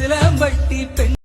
சிலம்பட்டி பெண்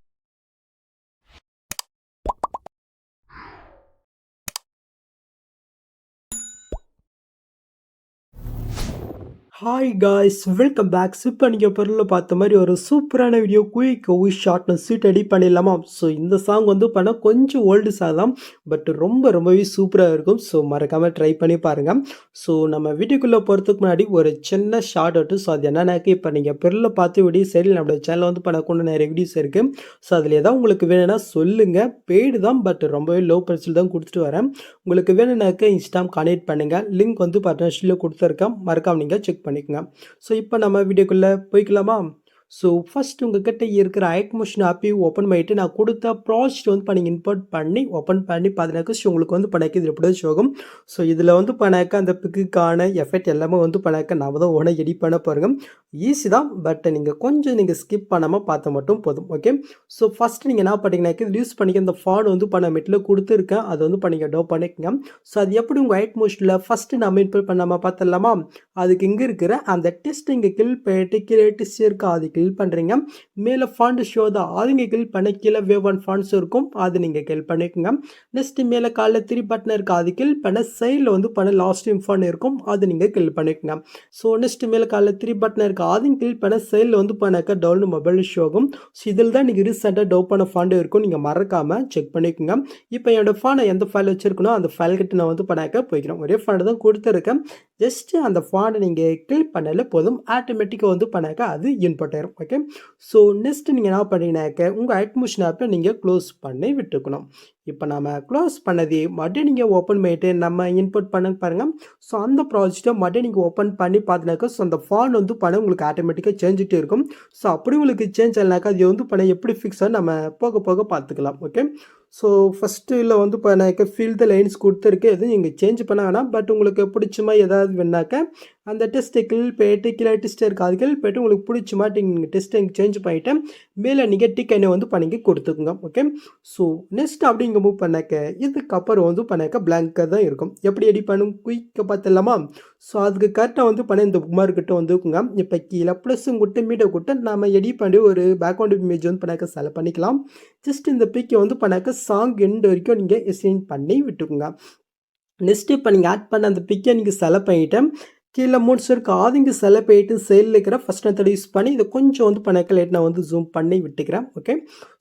hi guys welcome back இப்போ நீங்கள் பொருளில் பார்த்த மாதிரி ஒரு சூப்பரான வீடியோ குயிக் ஒய் ஷார்ட்னு ஸ்வீட் எடிட் பண்ணிடலாமா? ஸோ இந்த சாங் வந்து பண்ணால் கொஞ்சம் ஓல்டு சாங் தான். பட் ரொம்ப ரொம்பவே சூப்பராக இருக்கும். ஸோ மறக்காமல் ட்ரை பண்ணி பாருங்கள் ஸோ நம்ம வீட்டுக்குள்ளே போகிறதுக்கு முன்னாடி ஒரு சின்ன ஷார்ட் அவுட்டு ஸோ அது என்னன்னாக்க இப்போ நீங்கள் பொருளில் பார்த்து வீடியோ சரி நம்மளோட சேனலில் வந்து பண்ணக்கூடிய நிறைய வீடியோஸ் இருக்குது ஸோ அதில் ஏதாவது உங்களுக்கு வேணும்னா சொல்லுங்கள் பெய்டு தான் பட் ரொம்பவே லோ ப்ரைஸில் தான் கொடுத்துட்டு வரேன். உங்களுக்கு வேணும்னாக்க இன்ஸ்டாம் கனெக்ட் பண்ணுங்கள் லிங்க் வந்து பார்ட்னர்ஷிப்பில் கொடுத்துருக்கேன். மறக்காம நீங்கள் செக் பண்ணிக்கோங்க. ஸோ இப்போ நம்ம வீடியோக்குள்ளே போய்க்கலாமா? ஸோ ஃபஸ்ட் உங்ககிட்ட இருக்கிற ஐட் மோஷன் ஆப்பி ஓப்பன் பண்ணிட்டு நான் கொடுத்த ப்ராஜெக்ட் வந்து பண்ணி இம்போர்ட் பண்ணி ஓப்பன் பண்ணி பார்த்தினாக்க உங்களுக்கு வந்து பண்ணாக்க இது எப்படி ஷோகம் ஸோ இதில் வந்து பண்ணாக்க அந்த பிக்குக்கான எஃபெக்ட் எல்லாமே வந்து பண்ணாக்க நான் தான் உடனே எடிட் பண்ண பாருங்க ஈஸி தான் பட் நீங்கள் கொஞ்சம் நீங்கள் ஸ்கிப் பண்ணாமல் பார்த்தா மட்டும் போதும் ஓகே ஸோ ஃபஸ்ட் நீங்கள் என்ன பண்ணிங்கனாக்க இது யூஸ் பண்ணிக்க இந்த ஃபார்ட் வந்து பண்ண மெட்டில் கொடுத்துருக்கேன். அது வந்து பண்ணிக்க டோ பண்ணிக்கங்க. ஸோ அது எப்படி உங்கள் ஐட் மோஷனில் ஃபஸ்ட்டு நம்ம இன்போர்ட் பண்ணாமல் பார்த்துடலாமா? அதுக்கு இங்கே இருக்கிற அந்த டெஸ்ட் இங்கே கில் போயிட்டு கீழே டெஸ்ட் இருக்கா கிளிக் பண்ணுறீங்க மேலே ஃபாண்ட் ஷோ தான். அது இங்கே கில் பண்ண கீழே வேவ் ஒன் ஃபாண்ட்ஸ் இருக்கும். அது நீங்கள் கிளிக் பண்ணிக்கோங்க. நெக்ஸ்ட் மேலே காலைல த்ரீ பட்டன் இருக்குது அது கிளிக் பண்ண சைடில் வந்து பண்ண லாஸ்ட் இன்ஃபான் இருக்கும். அது நீங்கள் கிளிக் பண்ணிக்கோங்க. ஸோ நெக்ஸ்ட் மேலே காலில் த்ரீ பட்டன் இருக்குது அதையும் கில் பண்ண சைடில் வந்து பண்ணாக்க டவுன் மொபைல் ஷோ ஆகும் ஸோ இதில் தான் நீங்கள் ரீசெண்டாக டவு பண்ண ஃபாண்டு இருக்கும். நீங்கள் மறக்காமல் செக் பண்ணிக்கோங்க. இப்போ என்னோடய ஃபானை எந்த ஃபைல் வச்சுருக்கணும் அந்த ஃபைல் கிட்ட நான் வந்து பண்ணாக்க போய்க்கிறேன். ஒரே ஃபைல் தான் கொடுத்துருக்கேன். ஜஸ்ட்டு அந்த ஃபாண்டை நீங்கள் கிளிக் பண்ணல போதும். ஆட்டோமேட்டிக்காக வந்து பண்ணாக்க அது இன்புட் ஆயிரும். ஓகே ஸோ நெக்ஸ்ட் நீங்கள் என்ன பண்ணீங்கனாக்க உங்கள் அட்மிஷன் ஆப்பை நீங்கள் க்ளோஸ் பண்ணி விட்டுக்கணும். இப்போ நம்ம க்ளோஸ் பண்ணது மறுபடியும் நீங்கள் ஓப்பன் பண்ணிட்டு நம்ம இன்புட் பண்ண பாருங்கள் ஸோ அந்த ப்ராஜெக்ட்டை மறுபடியும் நீங்கள் ஓப்பன் பண்ணி பார்த்தினாக்கா ஸோ அந்த ஃபாண்ட் வந்து பண்ண உங்களுக்கு ஆட்டோமேட்டிக்காக சேஞ்சிட்டே இருக்கும். ஸோ அப்படி உங்களுக்கு சேஞ்ச் ஆகலனாக்கா அது வந்து பண்ண எப்படி ஃபிக்ஸ் நம்ம போக போக பார்த்துக்கலாம் ஓகே ஸோ ஃபஸ்ட்டு இல்லை வந்து இப்போ நான் ஃபீல் த லைன்ஸ் கொடுத்துருக்கு. எதுவும் நீங்கள் சேஞ்ச் பண்ண வேணாம். பட் உங்களுக்கு பிடிச்ச மாதிரி ஏதாவது வேணாக்க அந்த டெஸ்ட்டுக்கு கில் போயிட்டு கீழே டெஸ்ட் இருக்குது அது போயிட்டு உங்களுக்கு பிடிச்சமா மாதிரி நீங்கள் டெஸ்ட்டை சேஞ்ச் பண்ணிவிட்டு மேலே நீங்கள் டிக் என்ன வந்து பண்ணிக்க கொடுத்துக்குங்க. ஓகே ஸோ நெக்ஸ்ட் அப்படி இங்கே மூவ் பண்ணாக்க இதுக்கப்புறம் வந்து பண்ணாக்க பிளாங்காக தான் இருக்கும். எப்படி எடி பண்ணும் குயிக்க பார்த்துலாமா ஸோ அதுக்கு கரெக்டாக வந்து பண்ண இந்த புக்மார் வந்துக்குங்க. இப்போ கீழே ப்ளஸ்ஸும் கூட்டு மீட்டை கூட்டு நம்ம எடி பண்ணி ஒரு பேக்ரவுண்ட் இமேஜ் வந்து பண்ணாக்க செலக்ட் பண்ணிக்கலாம். ஜஸ்ட் இந்த பிக்கை வந்து பண்ணாக்க சாங் எண்டு வரைக்கும் நீங்கள் எஸ்டெயின் பண்ணி விட்டுக்குங்க. நெக்ஸ்ட் இப்போ நீங்கள் ஆட் பண்ண அந்த பிக்கை நீங்கள் செலக்ட் பண்ணிட்டேன். கீழே மூணு இருக்கு ஆதிங்க செலக்ட் போயிட்டு செயலில் இருக்கிற ஃபஸ்ட் மெத்தட் யூஸ் பண்ணி இதை கொஞ்சம் வந்து பண்ணாக்க லேட் நான் வந்து ஜூம் பண்ணி விட்டுக்கிறேன். ஓகே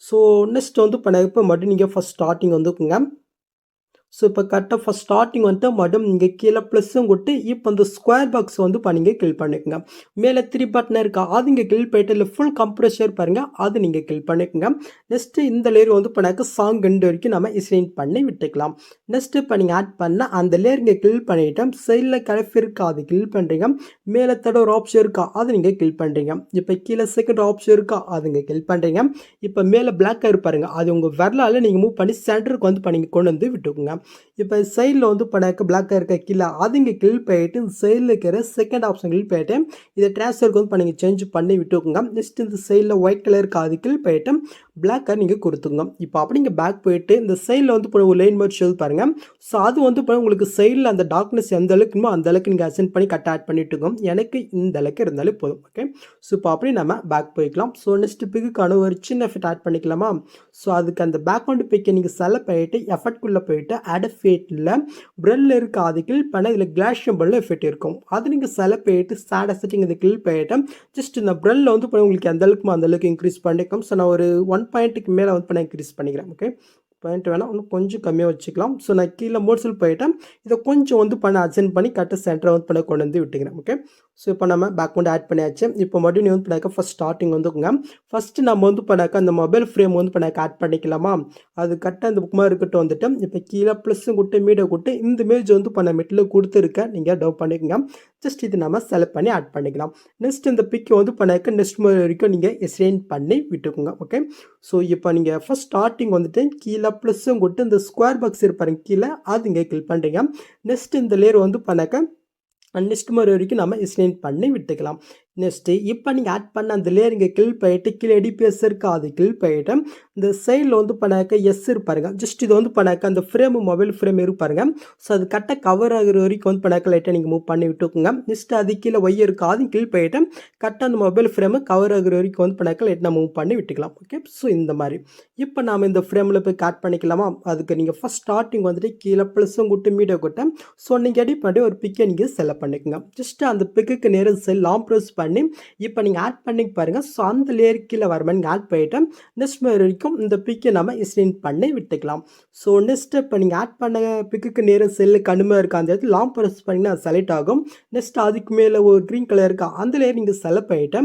ஸோ நெக்ஸ்ட் வந்து பண்ண இப்போ மட்டும் நீங்கள் ஃபஸ்ட் ஸ்டார்டிங் வந்துக்குங்க. ஸோ இப்போ கரெக்டாக ஃபஸ்ட் ஸ்டார்டிங் வந்துட்டு மட்டும் இங்கே கீழே ப்ளஸ்ஸும் கொடுத்து இப்போ இந்த ஸ்கொயர் பாக்ஸ் வந்து இப்போ நீங்கள் கில் பண்ணிக்கோங்க. மேலே த்ரீ பட்டன் இருக்கா அது இங்கே கில் போயிட்டு இல்லை ஃபுல் கம்ப்ரெஷர் பாருங்கள் அது நீங்கள் கில் பண்ணிக்கோங்க. நெக்ஸ்ட்டு இந்த லேயர் வந்து பண்ணாக்க சாங் கண்டு வரைக்கும் நம்ம இசைன் பண்ணி விட்டுக்கலாம். நெக்ஸ்ட்டு இப்போ நீங்கள் ஆட் பண்ண அந்த லேயர் இங்கே கில் பண்ணிவிட்டோம் சைடில் கலஃப் இருக்கா அது கில் பண்ணுறீங்க மேலே தட ஒரு ஆப்ஷன் இருக்கா அது நீங்கள் கில் பண்ணுறீங்க இப்போ கீழே செகண்ட் ஆப்ஷன் இருக்கா அது இங்கே கில் பண்ணுறீங்க இப்போ மேலே பிளாக் கலர் பாருங்கள் அது உங்கள் வரலால் நீங்கள் மூவ் பண்ணி சென்டருக்கு வந்து பண்ணி கொண்டு வந்து விட்டுக்குங்க. இப்போ சைடில் வந்து பண்ணாக்க பிளாக்காக இருக்க கீழே அது இங்கே கில் போயிட்டு இந்த சைடில் இருக்கிற செகண்ட் ஆப்ஷன் கிளிக் போயிட்டு இதை ட்ரான்ஸ்ஃபருக்கு வந்து நீங்கள் சேஞ்ச் பண்ணி விட்டுக்கோங்க. நெக்ஸ்ட் இந்த சைடில் ஒயிட் கலர் இருக்கா அது கில் போயிட்டு பிளாக்காக நீங்கள் கொடுத்துங்க இப்போ அப்படி நீங்கள் பேக் போயிட்டு இந்த சைடில் வந்து இப்போ ஒரு லைன் மாதிரி ஷோ பாருங்கள் ஸோ அது வந்து இப்போ உங்களுக்கு சைடில் அந்த டார்க்னஸ் எந்த அளவுக்குமோ அந்த அளவுக்கு நீங்கள் அசென்ட் பண்ணி கட் ஆட் பண்ணிட்டுங்க எனக்கு இந்த அளவுக்கு இருந்தாலே போதும். ஓகே ஸோ இப்போ அப்படி நம்ம பேக் போய்க்கலாம். ஸோ நெக்ஸ்ட் பிக்குக்கான ஒரு சின்ன எஃபெக்ட் ஆட் பண்ணிக்கலாமா? ஸோ அதுக்கு அந்த பேக்ரவுண்ட் பிக்கை நீங்கள் செலக்ட் போயிட்டு எஃபெக்ட்குள்ளே போயிட்டு ஆட் ஃபேட்டில் ப்ரெல்ல இருக்க அது கில் பண்ண இதில் கிளாஷபிள் எஃபெக்ட் இருக்கும். அது நீங்கள் செலக்ட் பண்ணிட்டு சேட செட்டிங் இதை கில் பண்ணிட்டு ஜஸ்ட் இந்த ப்ரெல்ல வந்து இப்போ உங்களுக்கு எந்த அளவுக்கு அந்த அளவுக்கு இன்க்ரீஸ் பண்ணிக்கும். ஸோ நான் ஒரு ஒன் பாயிண்ட்டுக்கு மேலே வந்து பண்ண இன்க்ரீஸ் பண்ணிக்கிறேன் ஓகே பாயிண்ட் வேணால் இன்னும் கொஞ்சம் கம்மியாக வச்சுக்கலாம். ஸோ நான் கீழே மோட்ஸில் போயிட்டேன். இதை கொஞ்சம் வந்து பண்ண அட்ஜென்ட் பண்ணி கரெக்டாக சென்டரை வந்து பண்ண கொண்டு வந்து விட்டுக்கிறேன். ஓகே ஸோ இப்போ நம்ம பேக் வந்து ஆட் பண்ணியாச்சு. இப்போ மறுபடியும் நீ வந்து பண்ணாக்க ஃபஸ்ட் ஸ்டார்டிங் வந்துக்குங்க. ஃபஸ்ட்டு நம்ம வந்து பண்ணாக்க அந்த மொபைல் ஃப்ரேம் வந்து பண்ணாக்க ஆட் பண்ணிக்கலாமா? அது கரெக்டாக அந்த புக் இருக்கட்டும் வந்துட்டு. இப்போ கீழே ப்ளஸ்ஸும் கொடுத்து மீடியா கொடுத்து இந்த இமேஜ் வந்து பண்ண மெட்டில் கொடுத்துருக்கேன். நீங்கள் டவ் பண்ணிக்கோங்க. ஜஸ்ட் இது நம்ம செலக்ட் பண்ணி ஆட் பண்ணிக்கலாம். நெக்ஸ்ட் இந்த பிக்கை வந்து பண்ணாக்க நெக்ஸ்ட் மாதிரி வரைக்கும் நீங்கள் எஸ்ரெயின் பண்ணி விட்டுக்குங்க. ஓகே ஸோ இப்போ நீங்கள் ஃபஸ்ட் ஸ்டார்டிங் வந்துட்டு கீழே ப்ளஸ்ஸும் கொடுத்து இந்த ஸ்கொயர் பாக்ஸ் இருப்பாருங்க கீழே. அது இங்கே கிளிக் பண்ணுறீங்க நெக்ஸ்ட் இந்த லேயர் வந்து பண்ணாக்க நெக்ஸ்ட் மாதிரி வரைக்கும் நம்ம எஸ்டெயின் பண்ணி விட்டுக்கலாம். நெக்ஸ்ட்டு இப்போ நீங்கள் ஆட் பண்ண அந்த லேயர் இங்கே கில் பண்ணிட்டு கீழே எடிபிஎஸ் இருக்கா அது கிளிக் பண்ணிட்டு இந்த சைடில் வந்து பண்ணாக்க எஸ் இருப்பாருங்க ஜஸ்ட் இது வந்து பண்ணாக்க அந்த ஃப்ரேமு மொபைல் ஃப்ரேம் இருப்பாருங்க ஸோ அது கரெக்டாக கவர் ஆகிற வரைக்கும் வந்து பண்ணாக்க லைட்டாக நீங்கள் மூவ் பண்ணி விட்டுக்குங்க. நெக்ஸ்ட் அது கீழே ஒய் இருக்கா அதையும் கிளிக் பண்ணிட்டு கரெக்டாக அந்த மொபைல் ஃப்ரேமு கவர் ஆகிற வரைக்கும் வந்து பண்ணாக்க லைட்டாக மூவ் பண்ணி விட்டுக்கலாம். ஓகே ஸோ இந்த மாதிரி. இப்போ நாம் இந்த ஃப்ரேமில் போய் கட் பண்ணிக்கலாமா? அதுக்கு நீங்கள் ஃபஸ்ட் ஸ்டார்டிங் வந்துட்டு கீழே ப்ளஸும் கூட்டு மீடியோ கூட்டம் ஸோ நீங்கள் எடிட் பண்ணி ஒரு பிக்கை நீங்கள் செலக்ட் பண்ணிக்கோங்க. ஜஸ்ட் அந்த பிக்குக்கு நேரம் செல் லாங் ப்ரெஸ் பண்ணி பண்ணி இப்போ நீங்கள் ஆட் பண்ணி பாருங்கள் ஸோ அந்த லேயர் கீழே வர நீங்கள் ஆட் பண்ணிவிட்டு நெக்ஸ்ட் வரைக்கும் இந்த பிக்கை நம்ம எக்ஸ்டெண்ட் பண்ணி விட்டுக்கலாம். ஸோ நெக்ஸ்ட் இப்போ நீங்கள் ஆட் பண்ண பிக்குக்கு நேரம் செல்லு கடுமையாக இருக்கா அந்த இடத்துல லாங் ப்ரெஸ் பண்ணிங்கன்னா செலக்ட் ஆகும். நெக்ஸ்ட் அதுக்கு மேலே ஒரு க்ரீன் கலர் இருக்கா அந்த லேயர் நீங்கள் செலக்ட் பண்ணிவிட்டு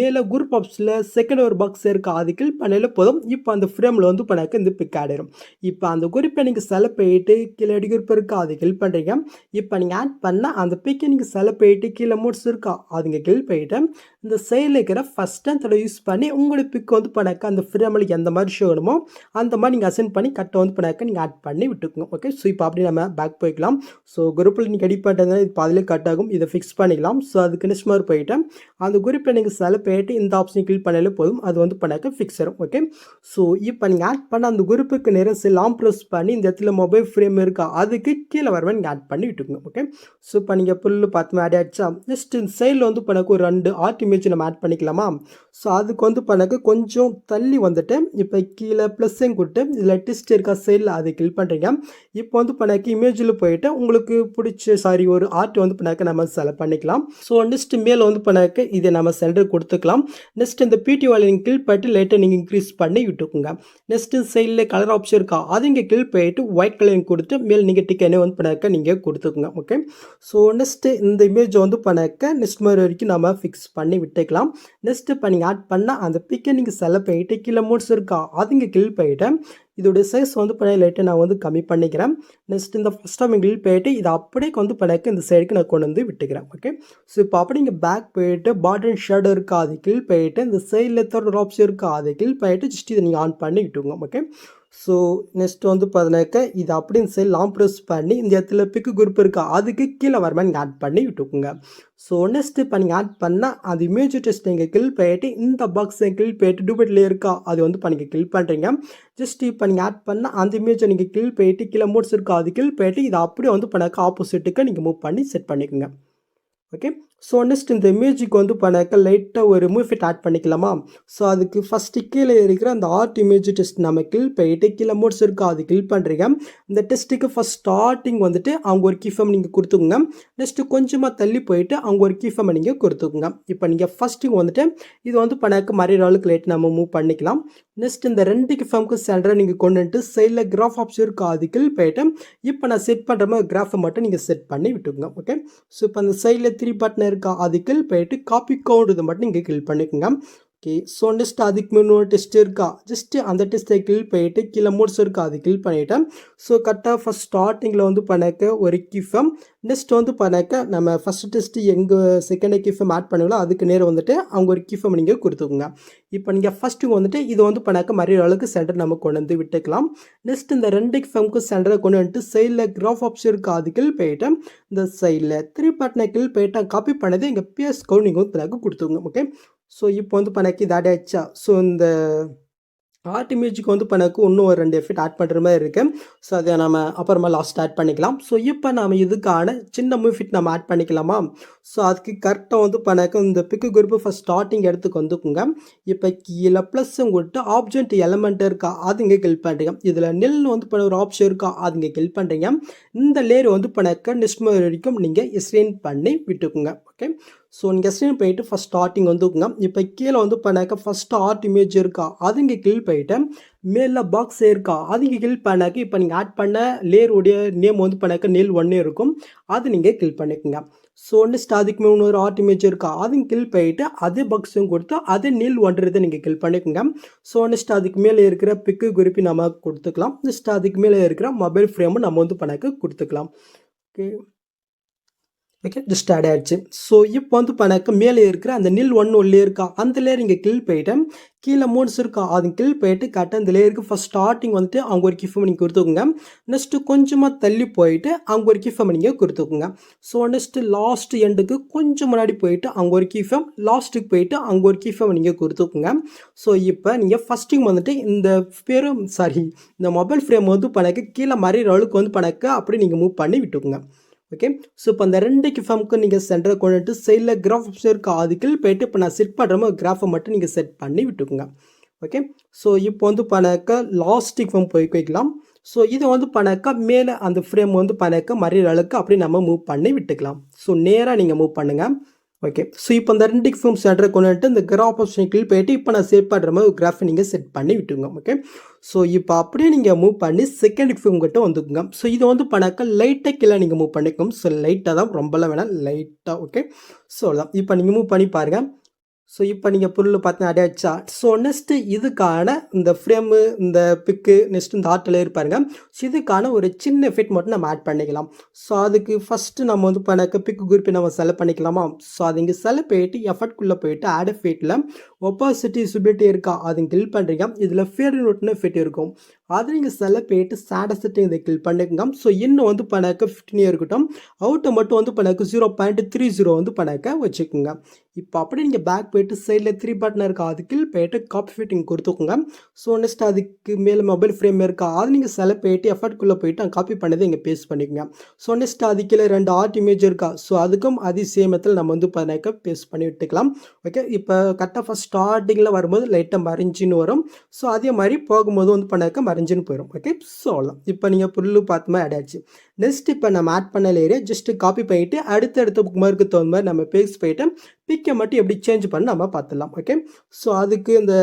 மேலே குரூப் ஆப்ஸில் செகண்ட் ஒரு பாக்ஸ் இருக்கா அது கிளிக் பண்ணல போதும். இப்போ அந்த ஃப்ரேமில் வந்து பண்ணாக்க இந்த பிக் ஆடிடும் இப்போ அந்த குறிப்பை நீங்கள் செலக்ட் பண்ணிட்டு கீழே அடி குறிப்பு இருக்கா அது கிளிக் பண்ணுறீங்க இப்போ நீங்கள் ஆட் பண்ணால் அந்த பிக்கை நீங்கள் செலக்ட் பண்ணிட்டு கீழே மூட்ஸ் இருக்கா அதுங்க கிளிக் பண்ணிவிட்டு இந்த சைடில் இருக்கிற ஃபஸ்ட் டைம் யூஸ் பண்ணி உங்களுடைய பிக் வந்து பண்ணாக்க அந்த ஃப்ரேமில் எந்த மாதிரி ஷோ வேணுமோ அந்த மாதிரி நீங்கள் அசென்ட் பண்ணி கட்டை வந்து பண்ணாக்க நீங்கள் ஆட் பண்ணி விட்டுக்கோங்க. ஓகே ஸோ இப்போ அப்படி நம்ம பேக் போய்க்கலாம். ஸோ குரூப்பில் நீங்கள் எடிட் பண்ணுறதுனால இது பாதிலே கட் ஆகும். இதை ஃபிக்ஸ் பண்ணிக்கலாம். ஸோ அதுக்கு நெக்ஸ்ட் மாதிரி போயிட்டேன். அந்த குரூப்பை நீங்கள் செலக்ட் பண்ணிட்டு இந்த ஆப்ஷன் கிளிக் பண்ணாலே போதும். அது வந்து பண்ணாக்க ஃபிக்ஸ் ஆகும் ஓகே ஸோ இப்போ நீங்கள் ஆட் பண்ண அந்த குரூப்புக்கு நேரம் லாம் ப்ரெஸ் பண்ணி இந்த இடத்துல மொபைல் ஃப்ரேம் இருக்கா அதுக்கு கீழே வரவே நீங்கள் ஆட் பண்ணி விட்டுக்கோங்க. ஓகே ஸோ இப்போ நீங்கள் புல்லு பார்த்து ஆட் ஆகிடுச்சா நெக்ஸ்ட் இந்த சைடில் வந்து பண்ணக்கு ஒரு அண்டு ஆர்ட் இமேஜ் நம்ம ஆட் பண்ணிக்கலாமா? ஸோ அதுக்கு வந்து பண்ணாக்க கொஞ்சம் தள்ளி வந்துட்டு இப்போ கீழே ப்ளஸ்ஸையும் கொடுத்து இதில் டிஸ்ட் இருக்கா சைடில் அதை கிளிக் பண்ணுறீங்க இப்போ வந்து பண்ணாக்கி இமேஜில் போயிட்டு உங்களுக்கு பிடிச்ச சாரி ஒரு ஆர்ட் வந்து பண்ணாக்க நம்ம செலக்ட் பண்ணிக்கலாம். ஸோ நெக்ஸ்ட் மேலே வந்து பண்ணாக்க இதை நம்ம சென்டர் கொடுத்துக்கலாம். நெக்ஸ்ட் இந்த பிடி வாலை நீங்கள் கிளிக் பண்ணிட்டு லைட்டாக நீங்கள் இன்க்ரீஸ் பண்ணி விட்டுக்குங்க. நெக்ஸ்ட் சைடில் கலர் ஆப்ஷன் இருக்கா அது இங்கே கிளிக் பண்ணிவிட்டு ஒயிட் கலர் கொடுத்து மேல் நீங்கள் டிக்கெட் வந்து பண்ணாக்க நீங்கள் கொடுத்துக்குங்க ஓகே ஸோ நெக்ஸ்ட்டு இந்த இமேஜ் வந்து பண்ணாக்க நெக்ஸ்ட் மாதிரி வரைக்கும் நம்ம ஃபிக்ஸ் பண்ணி விட்டுக்கலாம். நெக்ஸ்ட் இப்போ நீங்கள் ஆட் பண்ணால் அந்த பிக்கை நீங்கள் செலப் போயிட்டு கீழே மூட்ஸ் இருக்கா அது கில் கிளிக் இதோடைய சைஸ் வந்து பண்ண லைட்டை நான் வந்து கம்மி பண்ணிக்கிறேன். நெக்ஸ்ட் இந்த ஃபஸ்ட் டைம் கில் போயிட்டு இதை அப்படியே வந்து பண்ணக்க இந்த சைடுக்கு நான் கொண்டு வந்து விட்டுக்கிறேன். ஓகே ஸோ இப்போ அப்படி இங்கே பேக் போயிட்டு பாட்டன் ஷர்ட் இருக்கா அது கில் போயிட்டு இந்த சைடில் தேர்ட் ஆப்ஷன் இருக்கா அதை கில் போயிட்டு ஜஸ்ட் இதை நீங்கள் ஆன் பண்ணி விட்டுங்க ஓகே ஸோ நெக்ஸ்ட் வந்து பார்த்தினாக்க இது அப்படின்னு சைடு லாங் ப்ரெஸ் பண்ணி இந்த இடத்துல பிக்கு குரூப் இருக்கா? அதுக்கு கீழே வர மாதிரி நீங்கள் ஆட் பண்ணி விட்டுக்குங்க. ஸோ நெக்ஸ்ட் இப்போ நீங்கள் ஆட் பண்ணால் அது இமேஜ் டெஸ்ட் நீங்கள் கில் பண்ணிட்டு இந்த பாக்ஸை கில் பண்ணிட்டு டூபெட்ல இருக்கா? அது வந்து இப்போ நீங்கள் கில் பண்ணுறீங்க ஜஸ்ட் இப்போ நீங்கள் ஆட் பண்ணால் அந்த இமேஜை நீங்கள் கில் பண்ணிட்டு கீழே மோட்ஸ் இருக்கா? அது கில் பண்ணிட்டு இதை அப்படியே வந்து பண்ணாக்க ஆப்போசிட்டுக்கு நீங்கள் மூவ் பண்ணி செட் பண்ணிக்கோங்க. ஓகே ஸோ நெக்ஸ்ட் இந்த இமேஜுக்கு வந்து பண்ணாக்க லைட்டாக ஒரு மூஃபிட் ஆட் பண்ணிக்கலாமா? ஸோ அதுக்கு ஃபஸ்ட்டு கீழே இருக்கிற அந்த ஆர்ட் இமேஜ் டெஸ்ட் நம்ம கில் போயிட்டு கீழே மோட்ஸ் இருக்கா அது கில் பண்ணுறீங்க இந்த டெஸ்ட்டுக்கு ஃபஸ்ட் ஸ்டார்டிங் வந்துட்டு அவங்க ஒரு கீஃபம் நீங்கள் கொடுத்துக்குங்க. நெக்ஸ்ட்டு கொஞ்சமாக தள்ளி போயிட்டு அவங்க ஒரு கீஃபம் நீங்கள் கொடுத்துக்குங்க. இப்போ நீங்கள் ஃபஸ்ட்டு வந்துட்டு இது வந்து பண்ணாக்க மறையிற அளவுக்கு லைட் நம்ம மூவ் பண்ணிக்கலாம். நெக்ஸ்ட் இந்த ரெண்டு கிஃபம்க்கு சென்டரை நீங்கள் கொண்டு வந்துட்டு சைடில் கிராஃப் ஆப்ஷன் இருக்கா அது கில் போயிட்டு இப்போ நான் செட் பண்ணுற மாதிரி கிராஃபை மட்டும் நீங்கள் செட் பண்ணி விட்டுக்குங்க ஓகே ஸோ இப்போ அந்த சைடில் த்ரீ பட்டன் இருக்கா அது கில் போயிட்டு காப்பி கவுண்ட் இதை மட்டும் இங்கே கில் பண்ணிக்கோங்க. ஓகே ஸோ நெக்ஸ்ட் அதுக்கு முன்னோட டெஸ்ட் இருக்கா? ஜஸ்ட்டு அந்த டெஸ்ட்டை கில் பண்ணிவிட்டு கீழே மோட்ஸ் இருக்கா அது கில் பண்ணிவிட்டேன் ஸோ கரெக்டாக ஃபஸ்ட் ஸ்டார்டிங்கில் வந்து பண்ணாக்க ஒரு கிஃபம் நெக்ஸ்ட் வந்து பண்ணாக்க நம்ம ஃபஸ்ட் டெஸ்ட்டு எங்கள் செகண்ட் கிஃபம் ஆட் பண்ணுங்களோ அதுக்கு நேரம் வந்துட்டு அவங்க ஒரு கிஃபம் நீங்கள் கொடுத்துக்கோங்க. இப்போ நீங்கள் ஃபஸ்ட்டு வந்துட்டு இது வந்து பண்ணாக்க மறைய அளவுக்கு சென்டர் நம்ம கொண்டு வந்து விட்டுக்கலாம். நெக்ஸ்ட் இந்த ரெண்டு கிஃபம்க்கு சென்டரை கொண்டு வந்துட்டு சைடில் கிராஃப் ஆப்ஷன் இருக்கா அது கில் போயிட்டேன் இந்த சைடில் த்ரீ பட்டனை கில் போயிட்டு காப்பி பண்ணது எங்கள் பிஎஸ் கவுண்ட் நீங்கள் வந்து கொடுத்துக்கோங்க ஓகே ஸோ இப்போ வந்து பண்ணக்கு இது ஆட் ஸோ இந்த ஆர்ட் இமேஜுக்கு வந்து பண்ணக்கு இன்னும் ஒரு ரெண்டு எஃபெக்ட் ஆட் பண்ணுற மாதிரி இருக்குது ஸோ அதை நம்ம அப்புறமா லாஸ்ட் ஆட் பண்ணிக்கலாம். ஸோ இப்போ நம்ம இதுக்கான சின்ன மூஃபிட் நம்ம ஆட் பண்ணிக்கலாமா? ஸோ அதுக்கு கரெக்டாக வந்து பண்ணக்க இந்த பிக்கு குரூப்பு ஃபஸ்ட் ஸ்டார்டிங் இடத்துக்கு வந்துக்குங்க. இப்போ கீழே ப்ளஸ்ஸும் கொடுத்து ஆப்ஜெக்ட் எலமெண்ட் இருக்கா? அது இங்கே கில் பண்ணுறீங்க இதில் நெல் வந்து பண்ண ஒரு ஆப்ஷன் இருக்கா? அது இங்கே கில் பண்ணுறீங்க இந்த லேயர் வந்து பண்ணக்க நெக்ஸ்ட் வரைக்கும் நீங்கள் எஸ்ரெயின் பண்ணி விட்டுக்குங்க. ஓகே ஸோ நீங்கள் ஸ்க்ரீன் போயிட்டு ஃபஸ்ட் ஸ்டார்டிங் வந்துக்குங்க இப்போ கீழே வந்து பண்ணாக்க ஃபஸ்ட் ஆர்ட் இமேஜ் இருக்கா? அது இங்கே கில் போயிட்டு மேலே பாக்ஸ் இருக்கா? அது இங்கே கில் பண்ணாக்க இப்போ நீங்கள் ஆட் பண்ண லேயருடைய நேம் வந்து பண்ணாக்க நெல் ஒன்றே இருக்கும். அது நீங்கள் கில் பண்ணிக்கோங்க. ஸோ நெக்ஸ்ட் அதுக்கு மேலே ஒரு ஆர்ட் இமேஜ் இருக்கா? அதையும் கில் போயிட்டு அதே பக்ஸும் கொடுத்து அதே நீல் ஒன்றதை நீங்கள் கில் பண்ணிக்கோங்க. ஸோ நெக்ஸ்ட் அதுக்கு மேலே இருக்கிற பிக்கு குறிப்பி நம்ம கொடுத்துக்கலாம். நெக்ஸ்ட் அதுக்கு மேலே இருக்கிற மொபைல் ஃப்ரேமும் நம்ம வந்து பண்ணக்கு கொடுத்துக்கலாம். ஓகே ஓகே ஜஸ்ட் ஆட் ஆயிடுச்சு. ஸோ இப்போ வந்து பண்ணாக்க மேலே இருக்கிற அந்த நில் ஒன்று ஒரு லேயர் இருக்கா? அந்த லேயர் இங்கே கில் போயிட்டேன். கீழே மூணுஸ் இருக்கா? அது கில் போயிட்டு கரெக்டாக அந்த லேயருக்கு ஃபஸ்ட் ஸ்டார்டிங் வந்துட்டு அவங்க ஒரு கிஃப்ட் நீங்கள் கொடுத்துக்கோங்க. நெக்ஸ்ட்டு கொஞ்சமாக தள்ளி போயிட்டு அவங்க ஒரு கிஃபம் நீங்கள் கொடுத்துக்கோங்க. ஸோ நெக்ஸ்ட்டு லாஸ்ட் எண்டுக்கு கொஞ்சம் முன்னாடி போயிட்டு அங்கே ஒரு கிஃபம் லாஸ்ட்டுக்கு போயிட்டு அங்கே ஒரு கிஃபம் நீங்கள் கொடுத்துக்கோங்க. ஸோ இப்போ நீங்கள் ஃபஸ்ட்டிங் வந்துட்டு இந்த பேரும் சாரி இந்த மொபைல் ஃப்ரேம் வந்து பணக்கு கீழே மறைகிற அளவுக்கு வந்து பணக்கு அப்படி நீங்கள் மூவ் பண்ணி விட்டுக்கோங்க. ஓகே ஸோ இப்போ அந்த ரெண்டு கிஃபாமுக்கு நீங்கள் சென்டரை கொண்டுட்டு சைடில் கிராஃப் ஆப்ஷன் இருக்க அதுக்குள் போயிட்டு இப்போ நான் செட் பண்ணுற மாதிரி கிராஃபை மட்டும் நீங்கள் செட் பண்ணி விட்டுக்குங்க. ஓகே ஸோ இப்போ வந்து பண்ணாக்க லாஸ்ட் கிஃபார்ம் போய் வைக்கலாம். ஸோ இதை வந்து பண்ணாக்கா மேலே அந்த ஃப்ரேம் வந்து பண்ணாக்க மறையிற அளவுக்கு அப்படி நம்ம மூவ் பண்ணி விட்டுக்கலாம். ஸோ நேராக நீங்கள் மூவ் பண்ணுங்கள் ஓகே ஸோ இப்போ இந்த ரெண்டு ஃபிலிம் சென்டரை வந்துட்டு இந்த கிராஃப் ஆப்ஷன் கிளிக் போயிட்டு இப்போ நான் செட் பண்ணுற மாதிரி ஒரு கிராஃபை நீங்கள் செட் பண்ணி விட்டுங்க ஓகே ஸோ இப்போ அப்படியே நீங்கள் மூவ் பண்ணி செகண்ட் ஃபிலிம் கிட்ட வந்துக்குங்க. ஸோ இது வந்து பண்ணாக்க லைட்டாக கீழே நீங்கள் மூவ் பண்ணிக்கோங்க. ஸோ லைட்டாக தான் ரொம்பலாம் வேணாம் லைட்டாக ஓகே ஸோ அதான் இப்போ நீங்கள் மூவ் பண்ணி பாருங்கள் ஸோ இப்போ நீங்கள் பொருள் பார்த்தீங்கன்னா அடையாச்சா ஸோ நெக்ஸ்ட்டு இதுக்கான இந்த ஃப்ரேமு இந்த பிக்கு நெக்ஸ்ட் இந்த ஆட்டில் இருப்பாருங்க ஸோ இதுக்கான ஒரு சின்ன எஃபெக்ட் மட்டும் நம்ம ஆட் பண்ணிக்கலாம். ஸோ அதுக்கு ஃபஸ்ட்டு நம்ம வந்து பண்ண பிக்கு குரூப்பை நம்ம செலக்ட் பண்ணிக்கலாமா? ஸோ அது இங்கே செலக்ட் போயிட்டு எஃபர்ட்குள்ளே போயிட்டு ஆட் எஃபெக்ட்டில் ஒப்பாசிட்டி சுபிலிட்டி இருக்கா? அது கில் பண்ணுறீங்க இதில் ஃபேர் நோட்னு ஃபிட் இருக்கும். அது நீங்கள் செலக்ட் போயிட்டு செட்டிங் இதை கில் பண்ணிக்கோங்க. ஸோ இன்னும் வந்து பண்ணாக்க ஃபிஃப்டினே இருக்கட்டும். அவுட்டை மட்டும் வந்து பண்ணாக்க ஜீரோ பாயிண்ட் த்ரீ ஜீரோ வந்து பண்ணாக்க வச்சுக்கோங்க. இப்போ அப்படியே நீங்கள் பேக் போயிட்டு சைடில் த்ரீ பட்டன் இருக்கா? அது கீழ் போயிட்டு காப்பி ஃபிட்டிங் கொடுத்துக்கோங்க. ஸோ நெக்ஸ்ட் அதுக்கு மேலே மொபைல் ஃப்ரேம் இருக்கா? அது நீங்கள் செலக்ட் போயிட்டு எஃபர்ட்குள்ளே போயிட்டு அங்கே காப்பி பண்ணதை இங்கே பேஸ்ட் பண்ணிக்கோங்க. ஸோ நெக்ஸ்ட் அது கீழே ரெண்டு ஆர்ட் இமேஜ் இருக்கா? ஸோ அதுக்கும் அதே சேமத்தில் நம்ம வந்து பண்ணாக்க பேஸ்ட் பண்ணி விட்டுக்கலாம். ஓகே இப்போ கரெக்டாக ஃபஸ்ட் ஸ்டார்டிங்கில் வரும்போது லைட்டாக மறைஞ்சின்னு வரும். ஸோ அதே மாதிரி போகும்போது வந்து பண்ணாக்க மறைஞ்சின்னு போயிடும் ஓகே ஸோ அவ்வளோ இப்போ நீங்கள் புல்லு பார்த்த மாதிரி ஆட் ஆச்சு. நெக்ஸ்ட் இப்போ நம்ம ஆட் பண்ண ஏரியா ஜஸ்ட்டு காப்பி பண்ணிவிட்டு அடுத்தடுத்த புக் மார்க்கு தகுந்த மாதிரி நம்ம பேஸ்ட் போயிட்டு பிக்கை மட்டும் எப்படி சேஞ்ச் பண்ண நம்ம பார்த்துடலாம். ஓகே ஸோ அதுக்கு இந்த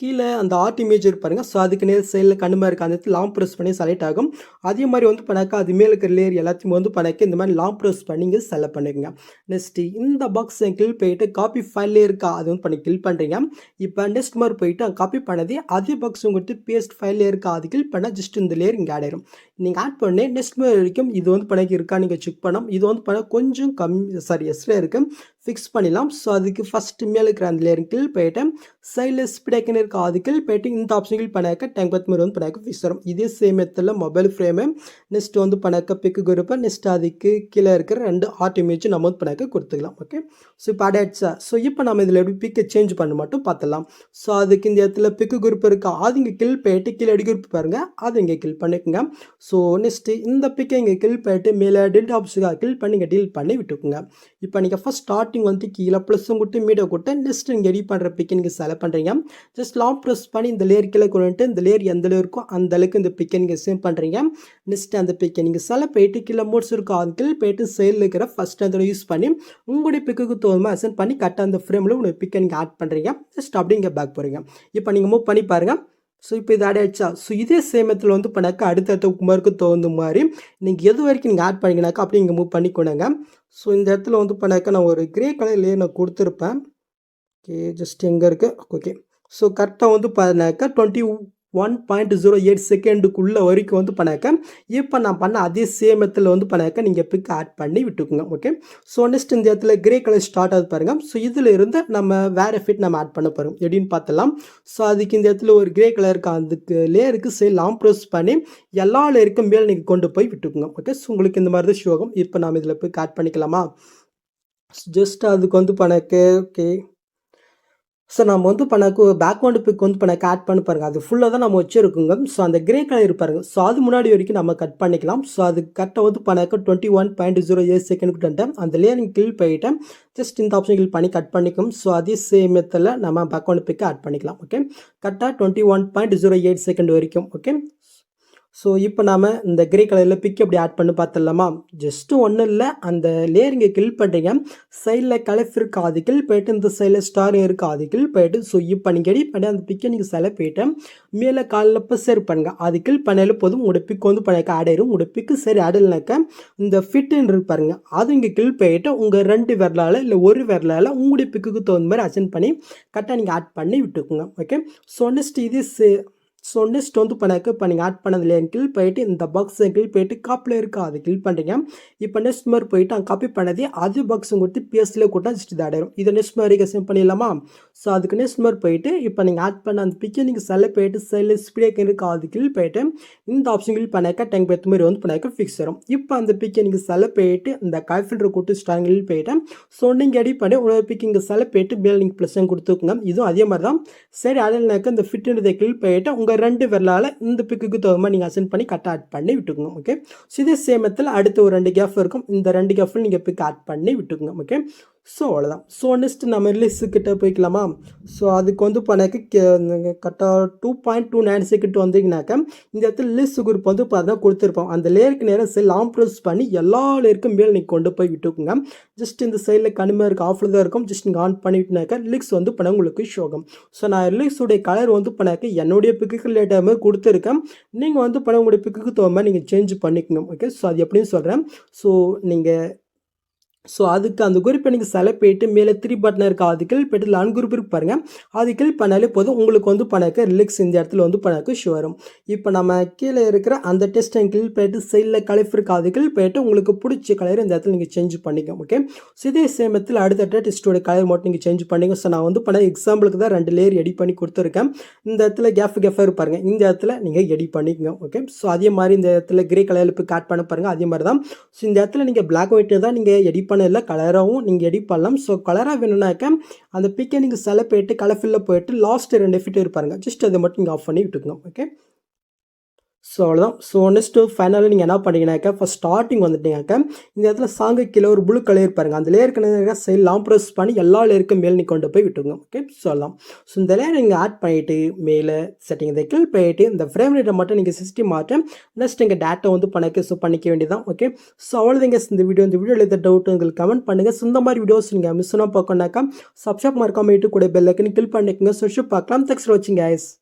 கீழே அந்த ஆர்ட் இமேஜ் இருப்பாருங்க ஸோ அதுக்கு நேர் சைடில் கண்ணுமா இருக்க. அந்த இடத்துல லாங் ப்ரெஸ் பண்ணி செலக்ட் ஆகும். அதே மாதிரி வந்து பண்ணாக்கா அது மேலே இருக்கிற லேயர் எல்லாத்தையும் வந்து பண்ணாக்க இந்த மாதிரி லாங் ப்ரெஸ் பண்ணி இங்கே செலக்ட் பண்ணிக்கோங்க. நெக்ஸ்ட்டு இந்த பாக்ஸ் கிளிக் போயிட்டு காப்பி ஃபைல்லே இருக்கா அது வந்து பண்ணி கிளிக் பண்ணுறீங்க இப்போ நெக்ஸ்ட் மாதிரி போயிட்டு காப்பி பண்ணதே அதே பாக்ஸ் உங்களுக்கு பேஸ்ட் ஃபைல்லே இருக்கா அது கிளிக் பண்ணால் ஜஸ்ட் இந்த லேயர் இங்கே ஆட் நீங்கள் ஆட் பண்ணி. நெக்ஸ்ட் மாதிரி வரைக்கும் இது வந்து பணக்கு இருக்கா? நீங்கள் செக் பண்ணோம் இது வந்து பண்ண கொஞ்சம் கம்மி சாரி எஸ்ல இருக்குது ஃபிக்ஸ் பண்ணிடலாம். ஸோ அதுக்கு ஃபஸ்ட்டு மேலே இருக்கிற அந்த லேயர் கீழ் போயிட்டு சைடில் ஸ்பிடேக்கன் இருக்க அது போயிட்டு இந்த ஆப்ஷன் கீழ் பண்ணாக்க டேங்க் பத்து மாதிரி வந்து பண்ணாக்க ஃபிக்ஸ் வரும். இதே சேம் இடத்துல மொபைல் ஃப்ரேமு நெக்ஸ்ட் வந்து பண்ணாக்க பிக்கு குரூப்பை நெக்ஸ்ட் அதுக்கு கீழே இருக்கிற ரெண்டு ஆர்ட் இமேஜ் நம்ம வந்து பண்ணாக்க கொடுத்துக்கலாம். ஓகே ஸோ இப்போ அடாட்ஸா ஸோ இப்போ நம்ம இதில் எப்படி பிக்கை சேஞ்ச் பண்ண மட்டும் பார்த்துலாம் ஸோ அதுக்கு இந்த இடத்துல பிக்கு குரூப் இருக்கா? அது இங்கே கில் போயிட்டு கீழே அடி குரூப் பாருங்கள் அது இங்கே கில் பண்ணிக்கோங்க. ஸோ ஸோ நெக்ஸ்ட்டு இந்த பிக்கை இங்கே கில் பண்ணிட்டு மேலே டெல்ட் ஆப்ஸுக்காக கில் பண்ணி இங்கே டீல் பண்ணி விட்டுக்குங்க. இப்போ நீங்கள் ஃபஸ்ட் ஸ்டார்டிங் வந்து கீழே ப்ளஸ்ஸும் கொடுத்து மீடியோ கொடுத்து நெக்ஸ்ட் நீங்கள் எடிட் பண்ணுற பிக்கை நீங்கள் செலக்ட் பண்ணுறீங்க ஜஸ்ட் லாப் ப்ரெஸ் பண்ணி இந்த லேயர் கீழே கொண்டுட்டு இந்த லேயர் எந்த லேயர் இருக்கோ அந்த அளவுக்கு இந்த பிக்கை நீங்கள் சேவ் பண்ணுறீங்க நெக்ஸ்ட் அந்த பிக்கை நீங்கள் செலக்ட் போயிட்டு கீழே மோட்ஸ் இருக்கோ அது கில் போயிட்டு சைடில் இருக்கிற ஃபஸ்ட் அதில் யூஸ் பண்ணி உங்களுடைய பிக்குக்கு தோணுமா அசன் பண்ணி கரெக்டாக அந்த ஃப்ரேமில் உங்களுடைய பிக்கை நீங்கள் ஆட் பண்ணுறீங்க ஜஸ்ட் அப்படி இங்கே பேக் போகிறீங்க இப்போ நீங்கள் மூவ் பண்ணி பாருங்கள் ஸோ இப்போ இது ஆட் ஸோ இதே சேமத்தில் வந்து பண்ணாக்கா அடுத்தடுத்த குமாருக்கு தகுந்த மாதிரி நீங்கள் எது வரைக்கும் நீங்கள் ஆட் பண்ணிங்கனாக்கா அப்படி இங்கே மூவ் பண்ணிக்கணுங்க ஸோ இந்த இடத்துல வந்து பண்ணாக்கா நான் ஒரு கிரே கலர்லேயே நான் கொடுத்துருப்பேன். ஓகே ஜஸ்ட் எங்கே இருக்குது ஓகே ஸோ கரெக்டாக வந்து பார்த்தினாக்கா twenty one point zero eight செகண்டுக்குள்ளே வரைக்கும் வந்து பண்ணாக்க இப்போ நான் பண்ண அதே சேமத்தில் வந்து பண்ணாக்க நீங்கள் பிக் ஆட் பண்ணி விட்டுக்குங்க ஓகே ஸோ நெக்ஸ்ட் இந்த இடத்துல கிரே கலர் ஸ்டார்ட் ஆகுது பாருங்கள் ஸோ இதில் இருந்து நம்ம வேறு ஃபிட் நம்ம ஆட் பண்ண போகிறோம் எப்படின்னு பார்த்தலாம் ஸோ அதுக்கு இந்த இடத்துல ஒரு கிரே கலருக்கு அதுக்கு லேயருக்கு சரி லாங் ப்ரெஸ் பண்ணி எல்லா லேயருக்கும் மேலே நீங்கள் கொண்டு போய் விட்டுக்குங்க ஓகே ஸோ உங்களுக்கு இந்த மாதிரி தான் ஷோகம் இப்போ நாம் இதில் போய் ஆட் பண்ணிக்கலாமா? ஜஸ்ட் அதுக்கு வந்து பண்ணாக்க ஓகே ஸோ நம்ம வந்து பண்ணக்கு பேக்ரவுண்டு பிக் வந்து பண்ண ஆட் பண்ணி பாருங்கள் அது ஃபுல்லாக தான் நம்ம வச்சுருக்கோங்க. ஸோ அந்த கிரே கலர் இருப்பாருங்க ஸோ அது முன்னாடி வரைக்கும் நம்ம கட் பண்ணிக்கலாம். ஸோ அது கரெக்டாக வந்து பண்ணாக்க twenty one point zero eight second வந்துட்டேன். அந்த லேயரிங் கிளிக் போயிட்டேன். ஜஸ்ட் இந்த ஆப்ஷன் கிளிக் பண்ணி கட் பண்ணிக்கும். ஸோ அதே சேமத்தில் நம்ம பேக்ரவுண்ட் பிக்கை ஆட் பண்ணிக்கலாம். ஓகே கரெக்டாக twenty one point zero eight second வரைக்கும். ஓகே ஸோ இப்போ நாம் இந்த கிரே கலரில் பிக் அப்படி ஆட் பண்ணி பார்த்துடலாமா ஜஸ்ட்டு ஒன்றும் இல்லை அந்த லேயர் இங்கே கில் பண்ணுறீங்க சைடில் கலஃப் இருக்கா அது கில் போயிட்டு இந்த சைடில் ஸ்டார் இருக்கா அது கில் போயிட்டு ஸோ இப்போ நீங்கள் எடிட் பண்ணி அந்த பிக்கை நீங்கள் செலவு போயிட்டு மேலே காலில் இப்போ சரி பண்ணுங்கள் அது கில் பண்ணாலும் போதும் உங்களோட பிக் வந்து பண்ணிக்க ஆட் ஆயிரும். உங்களோட பிக்கு சரி ஆடலைனாக்க இந்த ஃபிட்டுன்னு இருப்பாருங்க அது இங்கே கில் போயிட்டு உங்கள் ரெண்டு விரலால் இல்லை ஒரு விரலால் உங்களுடைய பிக்குக்கு தகுந்த மாதிரி அசன் பண்ணி கரெக்டாக நீங்கள் ஆட் பண்ணி விட்டுக்குங்க. ஓகே ஸோ நெக்ஸ்ட் இது ஸோ நெக்ஸ்ட் வந்து பண்ணாக்க இப்போ நீங்கள் ஆட் பண்ணதுல கீழ் போயிட்டு இந்த பாக்ஸை கீழ் போயிட்டு காப்பில் இருக்கா? அது கிளிக் பண்ணுறீங்க இப்போ நெக்ஸ்ட் மாதிரி போயிட்டு அங்கே காப்பி பண்ணதே அது பாக்ஸும் கொடுத்து பிஎஸ்ல கூட்டா ஜஸ்ட் இது ஆடிடும் இதை நெக்ஸ்ட் மாதிரி சென்ட் பண்ணிடலாமா? ஸோ அதுக்கு நெக்ஸ்ட் மாதிரி போயிட்டு இப்போ நீங்கள் ஆட் பண்ண அந்த பிக்கை நீங்கள் செல்ல போயிட்டு செல்லு ஸ்பீடாக இருக்கா? அது கீழ் போயிட்டு இந்த ஆப்ஷன் கீழ் பண்ணாக்க டெங் பேத்து மாதிரி வந்து பண்ணாக்க ஃபிக்ஸ் வரும். இப்போ அந்த பிக்கை நீங்கள் செல்ல போயிட்டு இந்த காய் ஃபில்டர் கூட்டு ஸ்டாங்கில் போயிட்டு ஸோ நீங்கள் எடி பண்ணி உங்களோட பிக் இங்கே செல்ல போயிட்டு மேல் நீங்கள் ப்ளஸ் கொடுத்துக்கோங்க. இதுவும் அதே மாதிரி தான் சரி அதில்னாக்க இந்த ஃபிட்டுன்றதை கிளிக் போயிட்டு உங்கள் ரெண்டு விரலால் இந்த பிக்குக்கு தகுந்த நீங்கள் அசைன் பண்ணி கட் ஆட் பண்ணி விட்டுக்கோங்க ஓகே ஸோ இதே சேமத்தில் அடுத்த ஒரு ரெண்டு கேஃப் இருக்கும். இந்த ரெண்டு கேஃபில் நீங்கள் பிக் ஆட் பண்ணி விட்டுக்கோங்க ஓகே ஸோ அவ்வளோதான் ஸோ நெக்ஸ்ட் நம்ம ரிலீஸுக்கிட்ட போய்க்கலாமா? ஸோ அதுக்கு வந்து பண்ணாக்க கரெக்டாக two point two nine second வந்தீங்கனாக்க இந்த இடத்துல லிஸ்ட் குரூப் வந்து பார்த்தா கொடுத்துருப்போம். அந்த லேயருக்கு நேரம் செல் லாங் ப்ரெஸ் பண்ணி எல்லா லேயருக்கும் மேல் நீங்கள் கொண்டு போய் விட்டுக்குங்க. ஜஸ்ட் இந்த சைடில் கனிமையாக இருக்குது ஆஃபில் தான் இருக்கும். ஜஸ்ட் நீங்கள் ஆன் பண்ணிவிட்டுனாக்கா லிக்ஸ் வந்து பண்ண உங்களுக்கு ஷோகம் ஸோ நான் ரிலீக்ஸுடைய கலர் வந்து பண்ணாக்க என்னுடைய பிக்குக்கு லேட்டாக மாதிரி கொடுத்துருக்கேன். நீங்கள் வந்து பண்ண உங்களுடைய பிக்குக்கு தகுந்த மாதிரி நீங்கள் சேஞ்ச் பண்ணிக்கணும் ஓகே ஸோ அது எப்படின்னு சொல்கிறேன் ஸோ நீங்கள் ஸோ அதுக்கு அந்த குரூப்பை நீங்கள் செலக்ட் போயிட்டு மேலே த்ரீ பட்டன் இருக்கா அது கிளிக் போயிட்டு லான் குரூப் இருக்கு பாருங்கள் அது கிளிக் பண்ணாலே போதும். உங்களுக்கு வந்து பணக்கு ரிலிக்ஸ் இந்த இடத்துல வந்து பணக்கு ஷோ வரும். இப்போ நம்ம கீழே இருக்கிற அந்த டெஸ்ட்டை கிளிக் போயிட்டு சைடில் கலர் இருக்கா அது கிளிக் போயிட்டு உங்களுக்கு பிடிச்ச கலர் இந்த இடத்துல நீங்கள் சேஞ்ச் பண்ணிக்க ஓகே ஸோ இதே சேமத்தில் அடுத்த டெஸ்ட்டோட கலர் மட்டும் நீங்கள் சேஞ்ச் பண்ணிங்க ஸோ நான் வந்து பண்ண எக்ஸாம்பிளுக்கு தான் ரெண்டு லேயர் எடி பண்ணி கொடுத்துருக்கேன். இந்த இடத்துல கேஃப் கேஃபாக இருப்பாருங்க இந்த இடத்துல நீங்கள் எடி பண்ணிக்கங்க ஓகே ஸோ அதே மாதிரி இந்த இடத்துல கிரே கலரில் இப்போ காட் பண்ண பாருங்கள் அதே மாதிரி தான். ஸோ இந்த இடத்துல நீங்கள் பிளாக் ஒயிட்டு தான் நீங்கள் எடி பண்ணதில் கலராகவும் நீங்கள் எடிட் பண்ணலாம். ஸோ கலராக வேணும்னாக்க அந்த பிக்கை நீங்கள் செல போயிட்டு கலர் ஃபில்லில் போயிட்டு லாஸ்ட் ரெண்டு ஃபிட் இருப்பாருங்க ஜஸ்ட் அதை மட்டும் நீங்கள் ஆஃப் பண்ணி விட்டுக்கணும் ஓகே ஸோ அவ்வளோதான் ஸோ நெக்ஸ்ட்டு ஃபைனலாக நீங்கள் என்ன பண்ணீங்கன்னாக்கா ஃபஸ்ட் ஸ்டார்டிங் வந்துட்டீங்கனாக்கா இந்த இடத்துல சாங்கு கீழே ஒரு ப்ளூ கலர் பாருங்க. அந்த லேயருக்கு சைட் லாங் ப்ரெஸ் பண்ணி எல்லா லேயருக்கும் மேல் நீ கொண்டு போய் விட்டுருங்க. ஓகே சொல்லலாம் ஸோ இந்த லேயர் நீங்கள் ஆட் பண்ணிவிட்டு மேலே செட்டிங் இதை கிளிக் பண்ணிவிட்டு இந்த ஃப்ரேம் ரேட்டை மட்டும் நீங்கள் சிஸ்டம் மாற்ற நெக்ஸ்ட் எங்கள் டேட்டா வந்து பண்ணிக்க ஸோ பண்ணிக்க வேண்டியதான் ஓகே ஸோ அவ்வளோதாங்க இந்த வீடியோ இந்த வீடியோவில் எழுத டவுட் உங்களுக்கு கமெண்ட் பண்ணுங்கள் ஸோ இந்த மாதிரி வீடியோஸ் நீங்கள் மிஸ் பண்ணால் பார்க்கணுனாக்கா சப்ஸ்கிரைப் மறக்காம கூட பெல்லைக்கன்னு கிளிக் பண்ணிக்கோங்க. ஸோ பார்க்கலாம். தேங்க்ஸ் ஃபார் வாட்சிங்